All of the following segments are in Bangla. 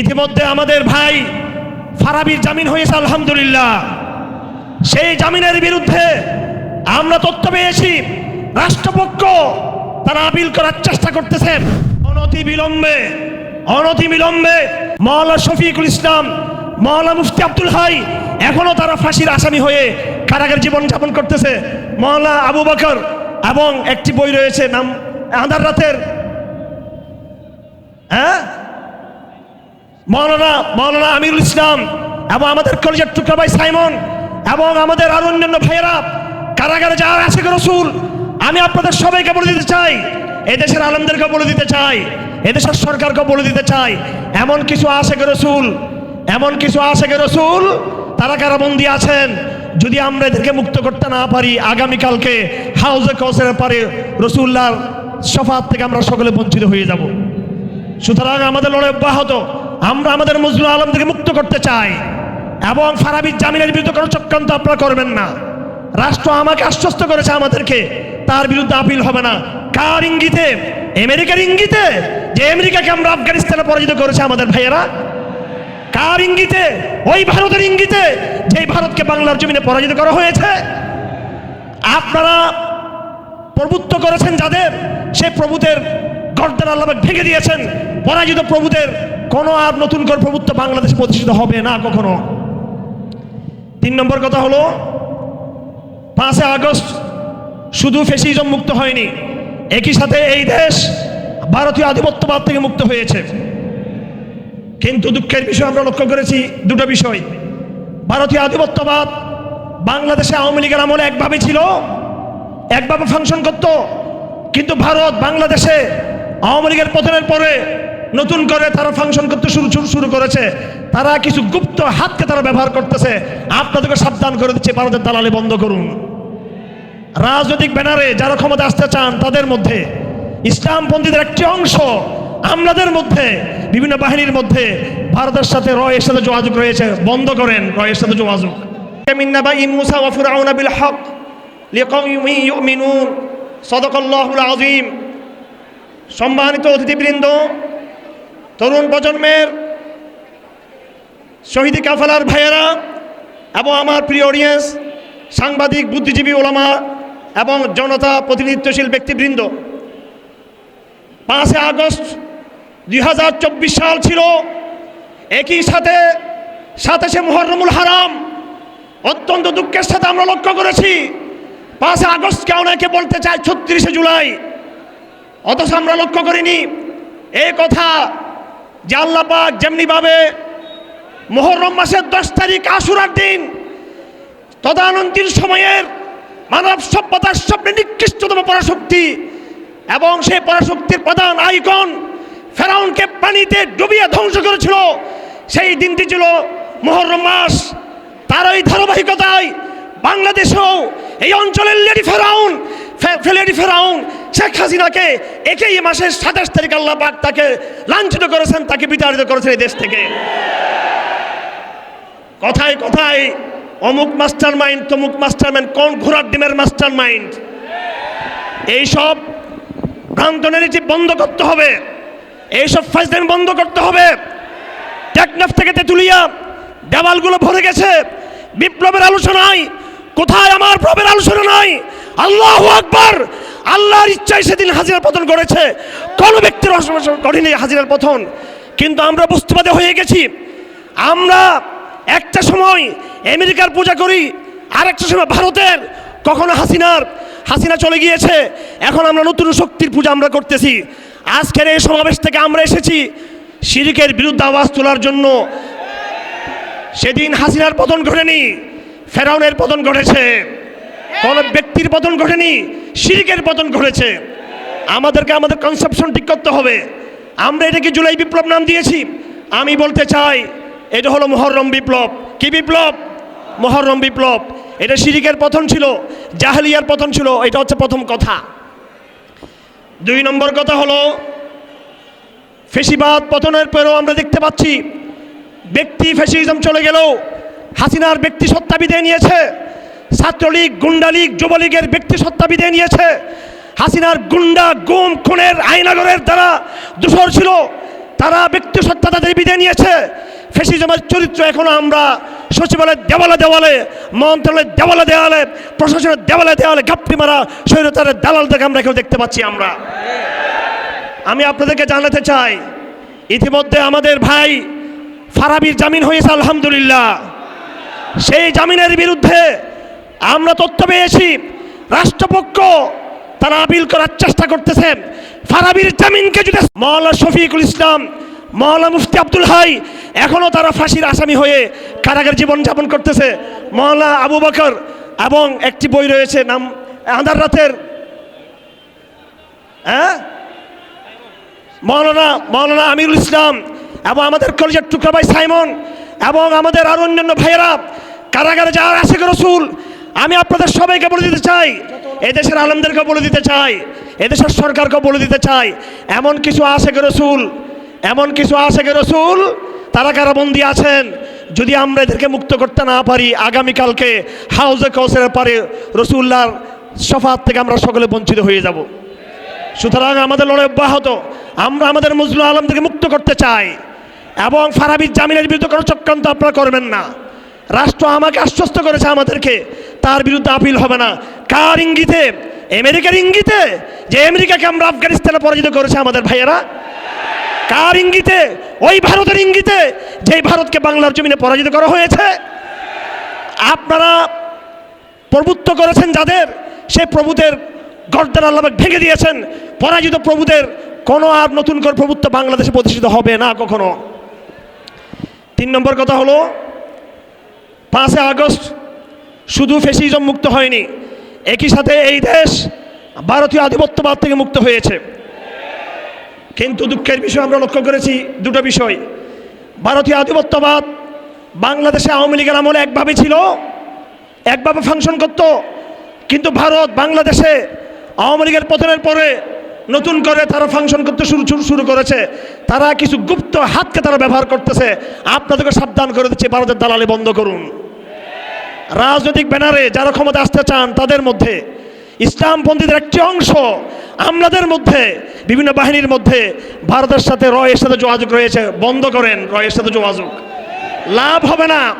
ইতিমধ্যে আমাদের ভাই ফারাবির জামিন হয়েছে, আলহামদুলিল্লাহ। সেই জামিনের বিরুদ্ধে আমরা তথ্য পেয়েছি, রাষ্ট্রপক্ষ তারা আপিল করার চেষ্টা করতেছেন। অনতি বিলম্বে অনতি বিলম্বে মৌলা শফিকুল ইসলাম মৌলা মুফতি আব্দুল হাই এখনও তারা ফাঁসির আসামি হয়ে কারাগার জীবন যাপন করতেছে। মৌলা আবু বকর এবং একটি বই রয়েছে, নাম আধার রাতের হ্যাঁ? মৌলানা মৌলানা আমিরুল ইসলাম এবং আমাদের কলেজের টুকরা ভাই সাইমন এবং আমাদের আরও অন্যান্য ভাইয়েরা কারাগারে যারা আছে রসুল, আমি আপনাদের সবাইকে বলে দিতে চাই, এদেশের আলমদেরকে বলে দিতে চাই, এদেশের সরকারকে বলে দিতে চাই, এমন কিছু আশেখ রসুল, এমন কিছু আশেখ রসুল, তারা কারাবন্দি আছেন, যদি আমরা এদেরকে মুক্ত করতে না পারি, আগামীকালকে হাউজে কৌসের পারে রসুল্লাহর সফাত থেকে আমরা সকলে বঞ্চিত হয়ে যাব। সুতরাং আমাদের লড়াই অব্যাহত। আমরা আমাদের মজলুল আলম থেকে মুক্ত করতে চাই এবং ফারাবির জামিনের বিরুদ্ধে কোনো চক্রান্ত আপনারা করবেন না। রাষ্ট্র আমাকে আশ্বস্ত করেছে আমাদেরকে, তার বিরুদ্ধে আপিল হবে না। কার ইঙ্গিতে? আমেরিকার ইঙ্গিতে? যে আমেরিকাকে আমরা আফগানিস্তানে পরাজিত করেছে আমাদের ভাইয়েরা? কার ইঙ্গিতে? ওই ভারতের ইঙ্গিতে যে ভারতকে বাংলার জমিনে পরাজিত করা হয়েছে? আপনারা প্রভুত্ব করেছেন যাদের? সে প্রভুদের গর্দান আল্লাহ ভেঙে দিয়েছেন। পরাজিত প্রভুদের কোনো আর নতুন করে প্রভুত্ব বাংলাদেশে প্রতিষ্ঠিত হবে না কখনো। তিন নম্বর কথা হলো পাঁচে আগস্ট শুধু ফেসিজম মুক্ত হয়নি, একই সাথে এই দেশ ভারতীয় আধিপত্যবাদ থেকে মুক্ত হয়েছে। কিন্তু দুঃখের বিষয় আমরা লক্ষ্য করেছি দুটো বিষয়। ভারতীয় আধিপত্যবাদ বাংলাদেশে আওয়ামী লীগের আমলে একভাবে ছিল, একভাবে ফাংশন করত, কিন্তু ভারত বাংলাদেশে আওয়ামী লীগের পতনের পরে নতুন করে তারা ফাংশন করতে শুরু শুরু করেছে। তারা কিছু গুপ্ত হাতকে তারা ব্যবহার করতেছে। আপনাদেরকে সাবধান করে দিচ্ছে ভারতের দালালি বন্ধ করুন। রাজনৈতিক ব্যানারে যারা ক্ষমতা আসতে চান, তাদের মধ্যে ইসলামপন্থীদের একটি অংশ আমলাদের মধ্যে, বিভিন্ন বাহিনীর মধ্যে ভারতের সাথে রয়ের সাথে যোগাযোগ রয়েছে। বন্ধ করেন, রয়ের সাথে যোগাযোগ। আজিম সম্মানিত অতিথিবৃন্দ তরুণ প্রজন্মের শহীদ কাফালার ভাইয়েরা এবং আমার প্রিয় অডিয়েন্স সাংবাদিক, বুদ্ধিজীবী ওলামা এবং জনতা প্রতিনিধিত্বশীল ব্যক্তিবৃন্দ, পাঁচই আগস্ট দুই হাজার চব্বিশ সাল ছিল। একই সাথে সাতাশে মুহররমুল হারাম, অত্যন্ত দুঃখের সাথে আমরা লক্ষ্য করেছি। পাঁচে আগস্টকে অনেকে বলতে চায় ছত্রিশে জুলাই, অথচ আমরা লক্ষ্য করিনি। এই কথা যে আল্লাহ পাক যেমনিভাবে মোহরম মাসের দশ তারিখ আশুরার দিন তদানন্তীর সময়ের মানব সভ্যতার সবচেয়ে নিকৃষ্টতম পরাশক্তি এবং সেই পরাশক্তির প্রধান আইকন ফেরাউনকে পানিতে ডুবিয়ে ধ্বংস করেছিল, সেই দিনটি ছিল মোহরম মাস। তার ওই ধারাবাহিকতায় বাংলাদেশেও এই অঞ্চলের লেডি ফেরাউন লেডি ফেরাউন শেখ হাসিনাকে একই মাসের সাতাশ তারিখ আল্লাহ পাক তাকে লাঞ্ছিত করেছেন, তাকে বিতাড়িত করেছেন এই দেশ থেকে। কথায় কথায়, অমুক মাস্টার মাইন্ড তমুক মাস্টার মাইন্ড কোন ঘোড়ার ডিমের মাস্টার মাইন্ড এইসব ভ্রান্ত ন্যারেটিভ বন্ধ করতে হবে, এইসব ফাইজলামি বন্ধ করতে হবে। টেকনাফ থেকে তেতুলিয়া দেওয়ালগুলো ভরে গেছে। বিপ্লবের আলোচনায়, কোথায় আমার প্রবের আলোচনা নাই? আল্লাহ আকবার! আল্লাহর ইচ্ছায় সেদিন হাজিরার পতন করেছে কোন ব্যক্তির কঠিন হাজিরার পতন। কিন্তু আমরা বস্তুবাদে হয়ে গেছি। আমরা একটা সময় আমেরিকার পূজা করি আর একটা সময় ভারতের। কখনো হাসিনার। হাসিনা চলে গিয়েছে। এখন আমরা নতুন শক্তির পূজা আমরা করতেছি। আজকের এই সমাবেশ থেকে আমরা এসেছি শিরিকের বিরুদ্ধে আওয়াজ তোলার জন্য। সেদিন হাসিনার পতন ঘটেনি, ফেরাউনের পতন ঘটেছে। কোন ব্যক্তির পতন ঘটেনি, শিরিকের পতন ঘটেছে। আমাদেরকে আমাদের কনসেপশন ঠিক করতে হবে। আমরা এটাকে জুলাই বিপ্লব নাম দিয়েছি। আমি বলতে চাই, এটা হলো মহরম বিপ্লব। কি বিপ্লব? মহরম বিপ্লব। এটা শিরিকের পতন ছিল, জাহালিয়ার পতন ছিল, এটা হচ্ছে প্রথম কথা। দুই নম্বর কথা হলো, ফেসিবাদ পতনের পরেও আমরা দেখতে পাচ্ছি, ব্যক্তি ফেসিজম চলে গেলেও হাসিনার ব্যক্তি সত্তা বিদায় নিয়েছে। ছাত্রলীগ, গুন্ডালীগ, যুবলীগের ব্যক্তি সত্তা বিদায় নিয়েছে। হাসিনার গুন্ডা, গুম, খুনের আইনাগরের দ্বারা দূষর ছিল, তারা ব্যক্তি সত্তা তাদের বিদায় নিয়েছে। ফেসিজমের চরিত্র এখনও আমরা সচিবালয়ের দেওয়ালে দেওয়ালে মন্ত্রণালয়ের দেওয়ালে দেওয়ালে, প্রশাসনের দেওয়ালে দেওয়ালে গাপ্পি মারা স্বৈরতারের দালাল থেকে আমরা কেউ দেখতে পাচ্ছি আমরা। আমি আপনাদেরকে জানাতে চাই, ইতিমধ্যে আমাদের ভাই ফারাবির জামিন হয়েছে, আলহামদুলিল্লাহ। সেই জামিনের বিরুদ্ধে আমরা তথ্য পেয়েছি। রাষ্ট্রপক্ষ তারা আপিল করার চেষ্টা করতেছেন ফারাবির জামিনকে যদি মৌলা শফিকুল ইসলাম মৌলা মুফতি আব্দুল হাই এখনও তারা ফাঁসির আসামি হয়ে কারাগার জীবন যাপন করতেছে। মৌলা আবু বকর এবং একটি বই রয়েছে নাম আন্ধার রাতের। হ্যাঁ? মৌলানা মৌলানা আমিরুল ইসলাম এবং আমাদের কলেজের টুকরা ভাই সাইমন এবং আমাদের আরও অন্যান্য ভাইয়েরা কারাগারে যাওয়ার আশেখ রসুল আমি আপনাদের সবাইকে বলে দিতে চাই, এদেশের আলমদেরকে বলে দিতে চাই, এদেশের সরকারকে বলে দিতে চাই, এমন কিছু আশেখ রসুল? এমন কিছু আশেখ রসুল? তারা কারাবন্দি আছেন? যদি আমরা এদেরকে মুক্ত করতে না পারি, আগামীকালকে হাউজে কৌসের পারে রসুল্লার সফাত থেকে আমরা সকলে বঞ্চিত হয়ে যাব। সুতরাং আমাদের লড়াই অব্যাহত। আমরা আমাদের মজলুল আলমদেরকে মুক্ত করতে চাই। এবং ফারাবির জামিনের বিরুদ্ধে কোনো চক্রান্ত আপনারা করবেন না। রাষ্ট্র আমাকে আশ্বস্ত করেছে আমাদেরকে তার বিরুদ্ধে আপিল হবে না। কার ইঙ্গিতে? আমেরিকার ইঙ্গিতে? যে আমেরিকাকে আমরা আফগানিস্তানে পরাজিত করেছে আমাদের ভাইয়েরা? কার ইঙ্গিতে? ওই ভারতের ইঙ্গিতে, যেই ভারতকে বাংলার জমিনে পরাজিত করা হয়েছে? আপনারা প্রভুত্ব করেছেন যাদের? সেই প্রভুদের গর্দান আল্লাহ ভেঙে দিয়েছেন। পরাজিত প্রভুদের কোনো আর নতুন করে প্রভুত্ব বাংলাদেশে প্রতিষ্ঠিত হবে না কখনো। তিন নম্বর কথা হলো পাঁচে আগস্ট শুধু ফেসিজম মুক্ত হয়নি, একই সাথে এই দেশ ভারতীয় আধিপত্যবাদ থেকে মুক্ত হয়েছে। কিন্তু দুঃখের বিষয় আমরা লক্ষ্য করেছি দুটো বিষয়। ভারতীয় আধিপত্যবাদ বাংলাদেশে আওয়ামী লীগের আমলে একভাবে ছিল, একভাবে ফাংশন করত, কিন্তু ভারত বাংলাদেশে আওয়ামী লীগের পতনের পরে নতুন করে তারা ফাংশন করতে শুরু শুরু করেছে। তারা কিছু গুপ্ত হাতকে তারা ব্যবহার করতেছে। আপনাদেরকে সাবধান করে দিচ্ছে, ভারতের দালালি বন্ধ করুন। রাজনৈতিক ব্যানারে যারা ক্ষমতা আসতে চান, তাদের মধ্যে ইসলামপন্থীদের একটি অংশ, আমলাদের মধ্যে, বিভিন্ন বাহিনীর মধ্যে ভারতের সাথে রয়ের সাথে যোগাযোগ রয়েছে, বন্ধ করেন, রয়ের সাথে যোগাযোগ। লাভ হবে না।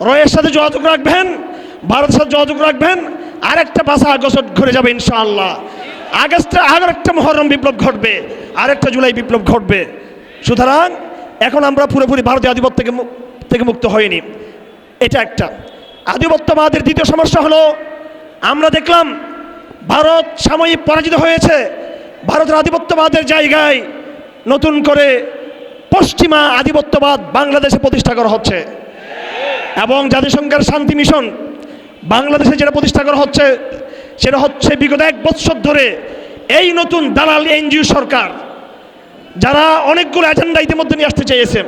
রয়ের সাথে যোগাযোগ রাখবেন, ভারতের সাথে যোগাযোগ রাখবেন, আরেকটা পাশা আগস্ট ঘুরে যাবে ইনশাআল্লাহ। আগস্টে আগের একটা মহরম বিপ্লব ঘটবে, আরেকটা জুলাই বিপ্লব ঘটবে। সুতরাং এখন আমরা পুরোপুরি ভারতীয় আধিপত্য থেকে থেকে মুক্ত হয়নি এটা একটা। আধিপত্যবাদের দ্বিতীয় সমস্যা হলো, আমরা দেখলাম ভারত সাময়িক পরাজিত হয়েছে। ভারতের আধিপত্যবাদের জায়গায় নতুন করে পশ্চিমা আধিপত্যবাদ বাংলাদেশে প্রতিষ্ঠা করা হচ্ছে। এবং জাতিসংঘের শান্তি মিশন বাংলাদেশে যেটা প্রতিষ্ঠা করা হচ্ছে, সেটা হচ্ছে বিগত এক বৎসর ধরে এই নতুন দালাল এনজিও সরকার, যারা অনেকগুলো এজেন্ডা ইতিমধ্যে নিয়ে আসতে চেয়েছে।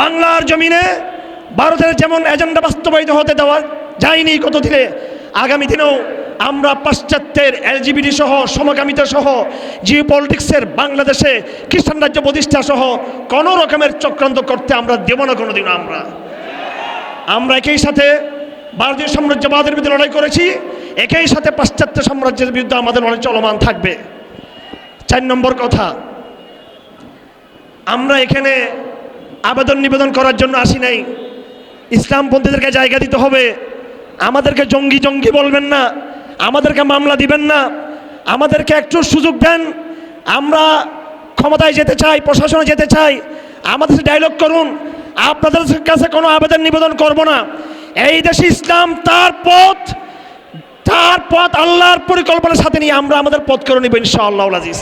বাংলার জমিনে ভারতের যেমন এজেন্ডা বাস্তবায়িত হতে দেওয়া যায়নি কত দিনে আগামী দিনেও আমরা পাশ্চাত্যের এলজিবিটি সহ, সমকামিতা সহ জিও পলিটিক্সের বাংলাদেশে খ্রিস্টান রাজ্য প্রতিষ্ঠা সহ কোনো রকমের চক্রান্ত করতে আমরা দেব না কোনোদিনও আমরা। আমরা একই সাথে ভারতীয় সাম্রাজ্যবাদের বিরুদ্ধে লড়াই করেছি, একই সাথে পাশ্চাত্য সাম্রাজ্যের বিরুদ্ধে আমাদের লড়াই চলমান থাকবে। চার নম্বর কথা, আমরা এখানে আবেদন নিবেদন করার জন্য আসি নাই। ইসলামপন্থীদেরকে জায়গা দিতে হবে। আমাদেরকে জঙ্গি জঙ্গি বলবেন না, আমাদেরকে মামলা দিবেন না, আমাদেরকে একটু সুযোগ দেন। আমরা ক্ষমতায় যেতে চাই, প্রশাসনে যেতে চাই, আমাদের ডায়লগ করুন। আপনাদের কাছে কোনো আবেদন নিবেদন করব না। এই দেশে ইসলাম তার পথ তার পথ আল্লাহর পরিকল্পনার সাথে নিয়ে আমরা আমাদের পথ করে নিব ইনশাআল্লাহ আজিজ।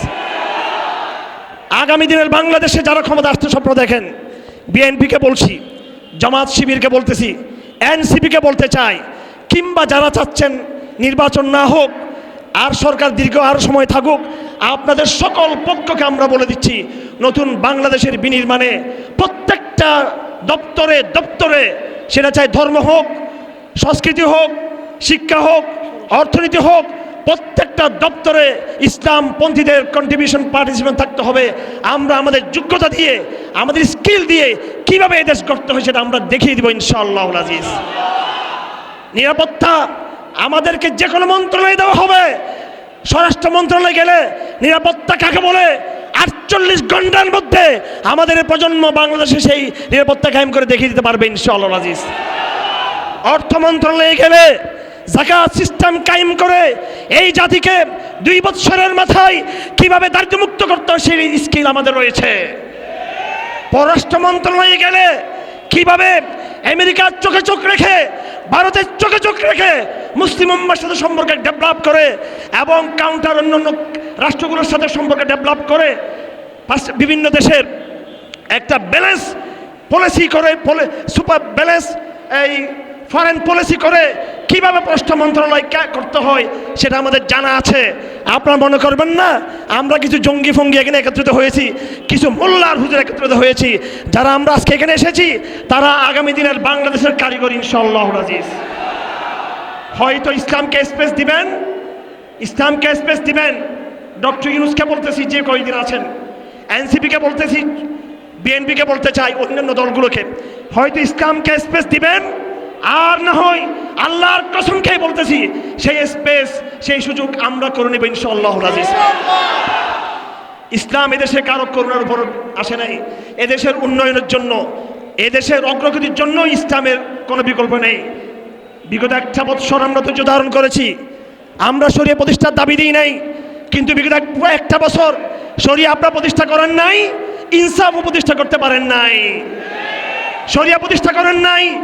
আগামী দিনের বাংলাদেশে যারা ক্ষমতা আসতে স্বপ্ন দেখেন। বিএনপিকে বলছি জামাত শিবিরকে বলতেছি, এনসিপিকে বলতে চাই, কিংবা যারা চাচ্ছেন নির্বাচন না হোক, আর সরকার দীর্ঘ আর সময় থাকুক, আপনাদের সকল পক্ষকে আমরা বলে দিচ্ছি, নতুন বাংলাদেশের বিনির্মাণে প্রত্যেকটা দপ্তরে দপ্তরে সেটা চাই ধর্ম হোক, সংস্কৃতি হোক, শিক্ষা হোক, অর্থনীতি হোক প্রত্যেকটা দপ্তরে ইসলাম পন্থীদের কন্ট্রিবিউশন পার্টিসিপেন্ট থাকতে হবে। আমরা আমাদের যোগ্যতা দিয়ে, আমাদের স্কিল দিয়ে কীভাবে এদেশ করতে হয় সেটা আমরা দেখিয়ে দিব ইনশাআল্লাহ আজিজ। নিরাপত্তা আমাদেরকে যে কোনো মন্ত্রণালয়ে দেওয়া হবে। স্বরাষ্ট্র মন্ত্রণালয়ে গেলে নিরাপত্তা কাকে বলে? আটচল্লিশ ঘণ্টার মধ্যে আমাদের প্রজন্ম বাংলাদেশে সেই নিরাপত্তা কায়েম করে দেখিয়ে দিতে পারবে ইনশাআল্লাহ আজিজ। অর্থ মন্ত্রণালয়ে গেলে জাকাত সিস্টেম কায়েম করে এই জাতিকে দুই বছরের মাথায় কীভাবে দারিদ্র্যমুক্ত করতে হয় সেই স্কিল আমাদের রয়েছে। পররাষ্ট্র মন্ত্রণালয়ে গেলে কীভাবে আমেরিকার চোখে চোখ রেখে, ভারতের চোখে চোখ রেখে মুসলিম উম্মার সাথে সম্পর্ক ডেভেলপ করে এবং কাউন্টার অন্যান্য রাষ্ট্রগুলোর সাথে সম্পর্ক ডেভেলপ করে বিভিন্ন দেশের একটা ব্যালেন্স পলিসি করে সুপার ব্যালেন্স এই ফরেন পলিসি করে কীভাবে পররাষ্ট্র মন্ত্রণালয় করতে হয় সেটা আমাদের জানা আছে। আপনারা মনে করবেন না, আমরা কিছু জঙ্গি ফঙ্গি এখানে একত্রিত হয়েছি, কিছু মোল্লার হুজুর একত্রিত হয়েছি। যারা আমরা আজকে এখানে এসেছি, তারা আগামী দিনের বাংলাদেশের কারিগর ইনশাআল্লাহ রাজিজ। হয়তো ইসলামকে স্পেস দিবেন, ইসলামকে স্পেস দিবেন। ডক্টর ইউনুসকে বলতেছি যে কয়েকদিন আছেন এনসিপিকে বলতেছি বিএনপিকে বলতে চাই, অন্যান্য দলগুলোকে। হয়তো ইসলামকে স্পেস দিবেন আর না হয় আল্লাহর কসম খেয়ে বলতেছি, সেই স্পেস সেই সুযোগ আমরা করে নেব ইনশাআল্লাহ রাজিজ ইসলাম এদেশে কারও করুণার উপর আসে নাই। এদেশের উন্নয়নের জন্য, এদেশের অগ্রগতির জন্য ইসলামের কোনো বিকল্প নেই। বিগত একটা বৎসর আমরা ধৈর্য ধারণ করেছি। আমরা সরিয়ে প্রতিষ্ঠার দাবি দিই নাই। কিন্তু বিগত এক- একটা বছর সরিয়ে আপনারা প্রতিষ্ঠা করেন নাই, ইনসাফও প্রতিষ্ঠা করতে পারেন নাই। সরিয়া প্রতিষ্ঠা করেন নাই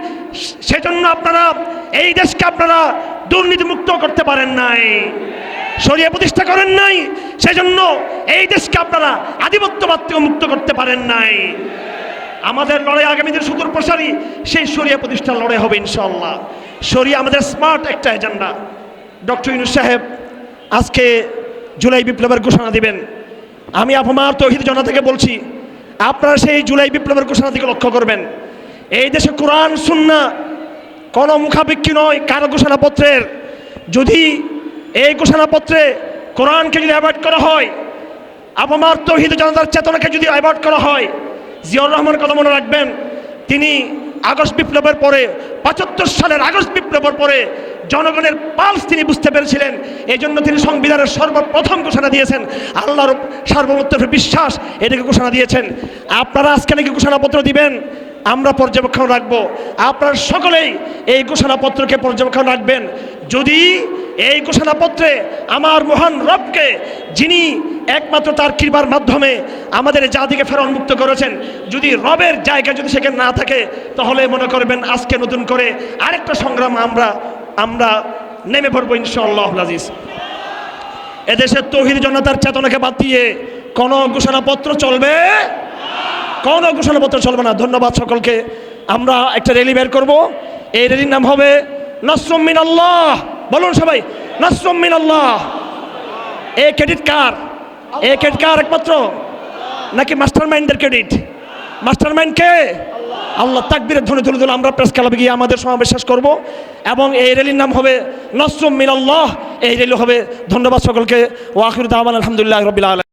সেজন্য আপনারা এই দেশকে আপনারা দুর্নীতিমুক্ত করতে পারেন নাই। সরিয়া প্রতিষ্ঠা করেন নাই, সেজন্য এই দেশকে আপনারা আধিপত্যবাদ থেকে মুক্ত করতে পারেন নাই। আমাদের লড়াই আগামী দিন সুদূর প্রসারী, সেই সরিয়া প্রতিষ্ঠার লড়াই হবে ইনশাল্লাহ সরিয়া আমাদের স্মার্ট একটা এজেন্ডা। ডক্টর ইউনুস সাহেব, আজকে জুলাই বিপ্লবের ঘোষণা দিবেন। আমি আপনার তহিদ জনা থেকে বলছি, আপনারা সেই জুলাই বিপ্লবের ঘোষণা দিকে লক্ষ্য করবেন। এই দেশে কোরআন সুন্না কোনো মুখাপেক্ষী নয় কারও ঘোষণাপত্রের। যদি এই ঘোষণাপত্রে কোরআনকে যদি অ্যাভয়েড করা হয়, আবমার তৌহিদ জনতার চেতনাকে যদি অ্যাভয়েড করা হয়, জিয়াউর রহমান কথা মনে রাখবেন, তিনি আগস্ট বিপ্লবের পরে, পঁচাত্তর সালের আগস্ট বিপ্লবের পরে জনগণের পালস তিনি বুঝতে পেরেছিলেন। এই জন্য তিনি সংবিধানের সর্বপ্রথম ঘোষণা দিয়েছেন। আল্লাহর সার্বভৌমত্বের বিশ্বাস, এটাকে ঘোষণা দিয়েছেন। আপনারা আজকে নাকি ঘোষণাপত্র দিবেন? আমরা পর্যবেক্ষণ রাখব। আপনার সকলেই এই ঘোষণাপত্রকে পর্যবেক্ষণ রাখবেন। যদি এই ঘোষণাপত্রে আমার মহান রবকে, যিনি একমাত্র তার কৃপার মাধ্যমে আমাদের জাতিকে ফেরন মুক্ত করেছেন, যদি রবের জায়গা যদি সেখানে না থাকে, তাহলে মনে করবেন আজকে নতুন করে আরেকটা সংগ্রাম আমরা আমরা নেমে পড়ব ইনশাআল্লাহ আজিজ এদেশের তহিদ জনতার চেতনাকে বাদ দিয়ে কোনো ঘোষণাপত্র চলবে? কোনো ঘোষণাপত্র চলবে না। ধন্যবাদ সকলকে। আমরা একটা র্যালি বের করব। এই র্যালির নাম হবে নসরুম মিন আল্লাহ বলুন সবাই, নসরুম মিন আল্লাহ এ ক্রেডিট কার? এ ক্রেডিট কার একমাত্র? নাকি মাস্টার মাইন্ডের ক্রেডিট মাস্টার মাইন্ড কে? আল্লাহ তাকবীরের ধ্বনি তুলে তুলে আমরা প্রেস ক্লাবে গিয়ে আমাদের সমাবেশ শেষ করব। এবং এই রেলির নাম হবে নসরুম মিন আল্লাহ এই রেলি হবে ধন্যবাদ সকলকে। ওয়াকির আহমান আলহামদুলিল্লাহ রবিল আলম